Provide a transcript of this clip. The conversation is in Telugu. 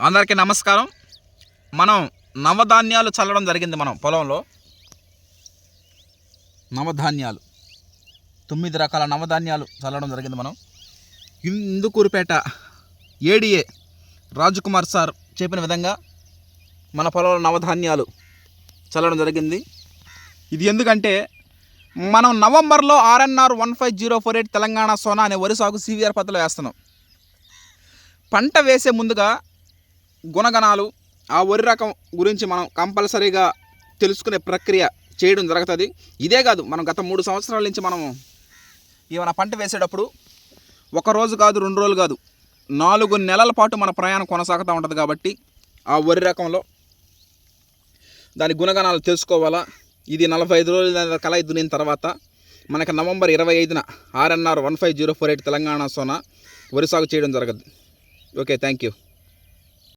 అందరికీ నమస్కారం. మనం నవధాన్యాలు చల్లడం జరిగింది మనం పొలంలో. నవధాన్యాలు. తొమ్మిది రకాల నవధాన్యాలు చల్లడం జరిగింది మనం. ఇందుకూరుపేట ఏడిఏ రాజకుమార్ సార్ చెప్పిన విధంగా మన పొలంలో నవధాన్యాలు చల్లడం జరిగింది. ఇది ఎందుకంటే మనం నవంబర్లో RNR one five zero four eight Telangana Sona అనే వరి సాగు సివిఆర్ పద్ధతిలో వేస్తున్నాం. పంట వేసే ముందుగా గుణగణాలు ఆ వరి రకం గురించి మనం కంపల్సరీగా తెలుసుకునే ప్రక్రియ చేయడం జరుగుతుంది. ఇదే కాదు మనం గత మూడు సంవత్సరాల నుంచి మనం ఏమైనా పంట వేసేటప్పుడు ఒక రోజు కాదు రెండు రోజులు కాదు నాలుగు నెలల పాటు మన ప్రయాణం కొనసాగుతూ ఉంటుంది కాబట్టి ఆ వరి రకంలో దాని గుణగణాలు తెలుసుకోవాలా? ఇది నలభై ఐదు రోజుల కళ దున్నిన తర్వాత మనకి నవంబర్ ఇరవై ఐదున RNR one five zero four eight Telangana Sona వరి సాగు చేయడం జరగదు. Okay thank you.